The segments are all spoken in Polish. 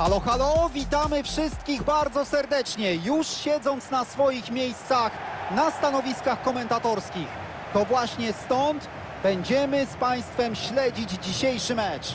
Halo, halo, witamy wszystkich bardzo serdecznie, już siedząc na swoich miejscach na stanowiskach komentatorskich. To właśnie stąd będziemy z Państwem śledzić dzisiejszy mecz.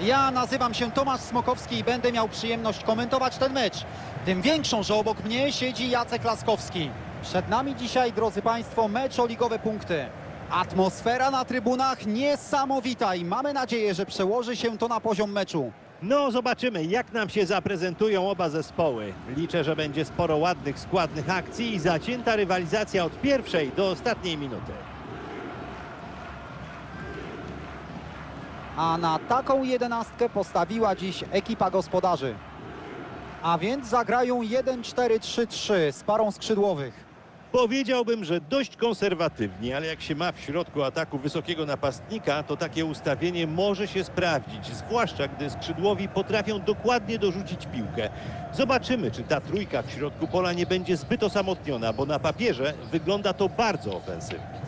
Ja nazywam się Tomasz Smokowski i będę miał przyjemność komentować ten mecz. Tym większą, że obok mnie siedzi Jacek Laskowski. Przed nami dzisiaj, drodzy Państwo, mecz o ligowe punkty. Atmosfera na trybunach niesamowita i mamy nadzieję, że przełoży się to na poziom meczu. No, zobaczymy, jak nam się zaprezentują oba zespoły. Liczę, że będzie sporo ładnych, składnych akcji i zacięta rywalizacja od pierwszej do ostatniej minuty. A na taką jedenastkę postawiła dziś ekipa gospodarzy. A więc zagrają 1-4-3-3 z parą skrzydłowych. Powiedziałbym, że dość konserwatywnie, ale jak się ma w środku ataku wysokiego napastnika, to takie ustawienie może się sprawdzić, zwłaszcza gdy skrzydłowi potrafią dokładnie dorzucić piłkę. Zobaczymy, czy ta trójka w środku pola nie będzie zbyt osamotniona, bo na papierze wygląda to bardzo ofensywnie.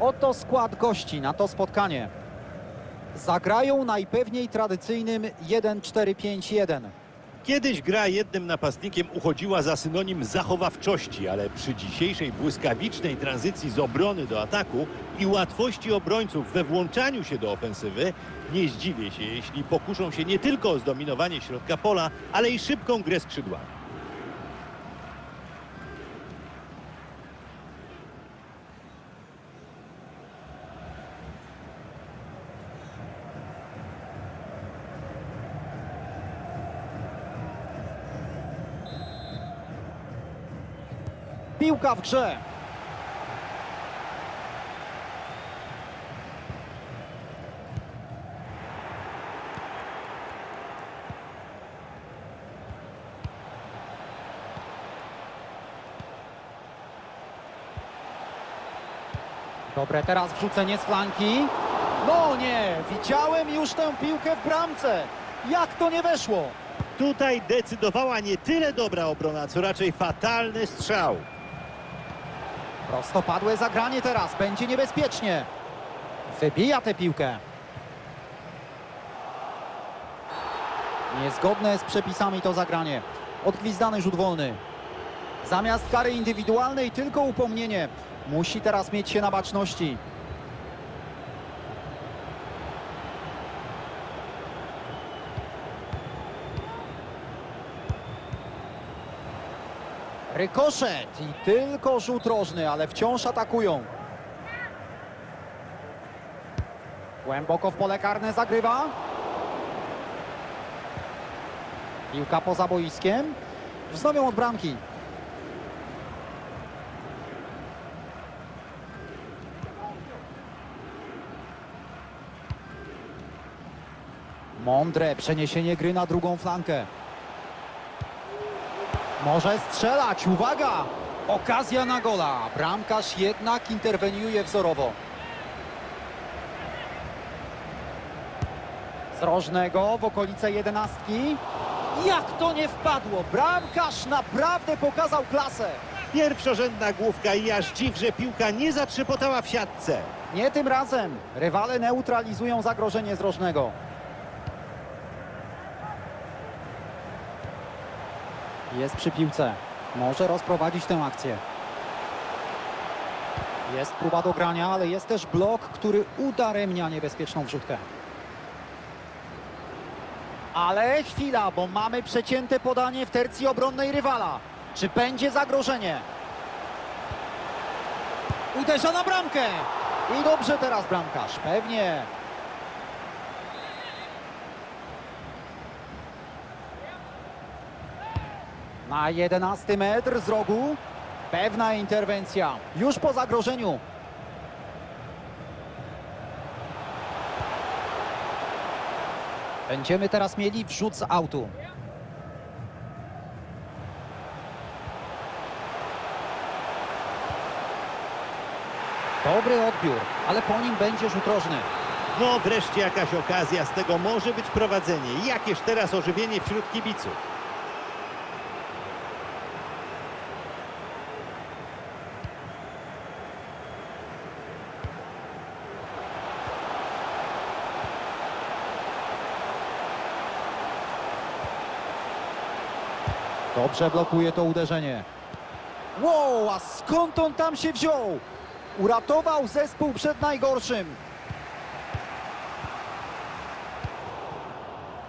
Oto skład gości na to spotkanie. Zagrają najpewniej tradycyjnym 1-4-5-1. Kiedyś gra jednym napastnikiem uchodziła za synonim zachowawczości, ale przy dzisiejszej błyskawicznej tranzycji z obrony do ataku i łatwości obrońców we włączaniu się do ofensywy, nie zdziwię się, jeśli pokuszą się nie tylko o zdominowanie środka pola, ale i szybką grę skrzydłami. Piłka w grze. Dobre teraz wrzucenie z flanki. No nie, widziałem już tę piłkę w bramce. Jak to nie weszło? Tutaj decydowała nie tyle dobra obrona, co raczej fatalny strzał. Prostopadłe zagranie teraz, będzie niebezpiecznie. Wybija tę piłkę. Niezgodne z przepisami to zagranie. Odgwizdany rzut wolny. Zamiast kary indywidualnej tylko upomnienie. Musi teraz mieć się na baczności. Rykoszet i tylko rzut rożny, ale wciąż atakują. Głęboko w pole karne zagrywa. Piłka poza boiskiem. Wznowią od bramki. Mądre przeniesienie gry na drugą flankę. Może strzelać, uwaga! Okazja na gola. Bramkarz jednak interweniuje wzorowo. Z rożnego w okolice jedenastki. Jak to nie wpadło? Bramkarz naprawdę pokazał klasę. Pierwszorzędna główka i aż dziw, że piłka nie zatrzepotała w siatce. Nie tym razem. Rywale neutralizują zagrożenie z rożnego. Jest przy piłce. Może rozprowadzić tę akcję. Jest próba dogrania, ale jest też blok, który udaremnia niebezpieczną wrzutkę. Ale chwila, bo mamy przecięte podanie w tercji obronnej rywala. Czy będzie zagrożenie? Uderza na bramkę. I dobrze teraz bramkarz, pewnie. Na 11 metr z rogu. Pewna interwencja. Już po zagrożeniu. Będziemy teraz mieli wrzut z autu. Dobry odbiór, ale po nim będzie rzut rożny. No wreszcie jakaś okazja, z tego może być prowadzenie. Jakież teraz ożywienie wśród kibiców. Dobrze blokuje to uderzenie. Wow, a skąd on tam się wziął? Uratował zespół przed najgorszym.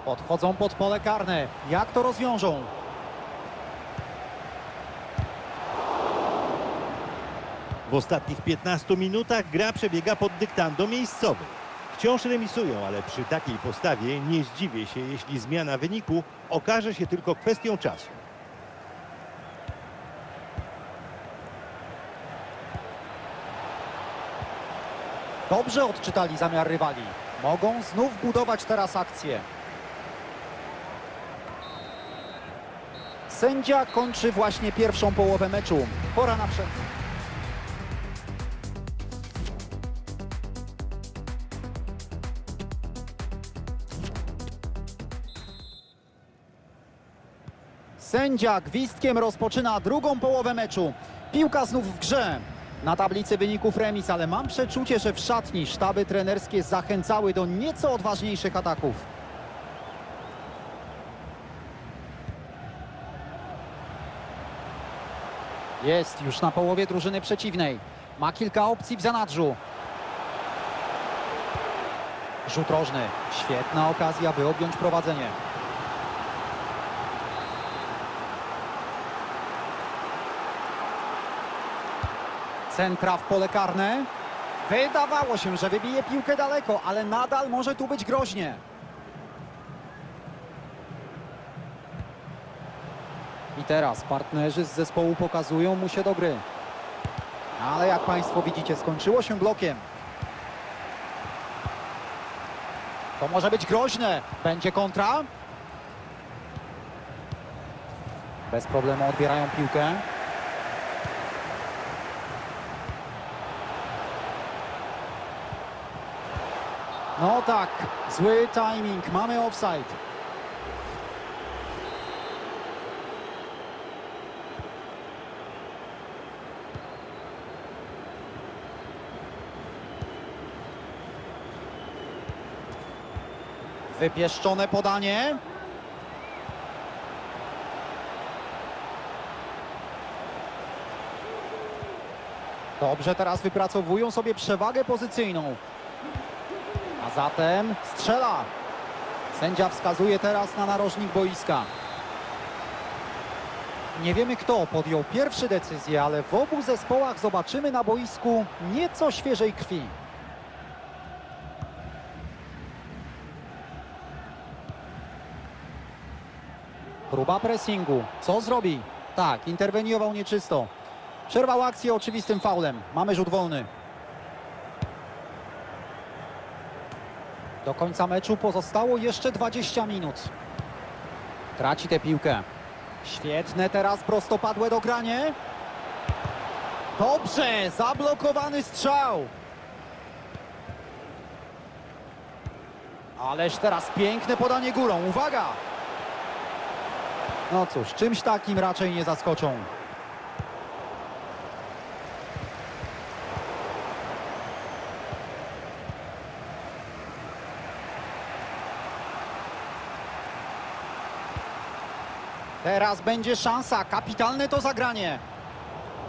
Podchodzą pod pole karne. Jak to rozwiążą? W ostatnich 15 minutach gra przebiega pod dyktando miejscowy. Wciąż remisują, ale przy takiej postawie nie zdziwię się, jeśli zmiana wyniku okaże się tylko kwestią czasu. Dobrze odczytali zamiar rywali. Mogą znów budować teraz akcję. Sędzia kończy właśnie pierwszą połowę meczu. Pora na przerwę. Sędzia gwizdkiem rozpoczyna drugą połowę meczu. Piłka znów w grze. Na tablicy wyników remis, ale mam przeczucie, że w szatni sztaby trenerskie zachęcały do nieco odważniejszych ataków. Jest już na połowie drużyny przeciwnej. Ma kilka opcji w zanadrzu. Rzut rożny. Świetna okazja, by objąć prowadzenie. Centra w pole karne. Wydawało się, że wybije piłkę daleko, ale nadal może tu być groźnie. I teraz partnerzy z zespołu pokazują mu się do gry. Ale jak Państwo widzicie, skończyło się blokiem. To może być groźne. Będzie kontra. Bez problemu odbierają piłkę. No tak, zły timing, mamy offside. Wypieszczone podanie. Dobrze, teraz wypracowują sobie przewagę pozycyjną. Zatem strzela. Sędzia wskazuje teraz na narożnik boiska. Nie wiemy kto podjął pierwszy decyzję, ale w obu zespołach zobaczymy na boisku nieco świeżej krwi. Próba pressingu. Co zrobi? Tak, interweniował nieczysto. Przerwał akcję oczywistym faulem. Mamy rzut wolny. Do końca meczu pozostało jeszcze 20 minut. Traci tę piłkę. Świetne teraz prostopadłe dogranie. Dobrze, zablokowany strzał. Ależ teraz piękne podanie górą. Uwaga! No cóż, czymś takim raczej nie zaskoczą. Teraz będzie szansa, kapitalne to zagranie.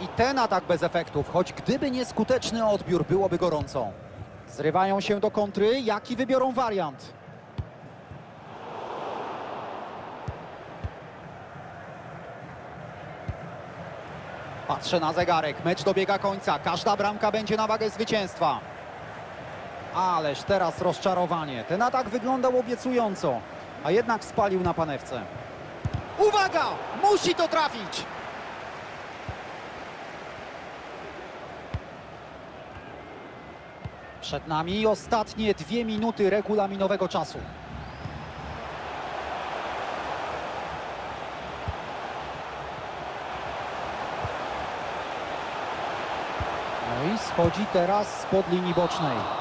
I ten atak bez efektów, choć gdyby nie skuteczny odbiór, byłoby gorąco. Zrywają się do kontry, jaki wybiorą wariant? Patrzę na zegarek, mecz dobiega końca, każda bramka będzie na wagę zwycięstwa. Ależ teraz rozczarowanie. Ten atak wyglądał obiecująco, a jednak spalił na panewce. Uwaga! Musi to trafić! Przed nami ostatnie dwie minuty regulaminowego czasu. No i schodzi teraz spod linii bocznej.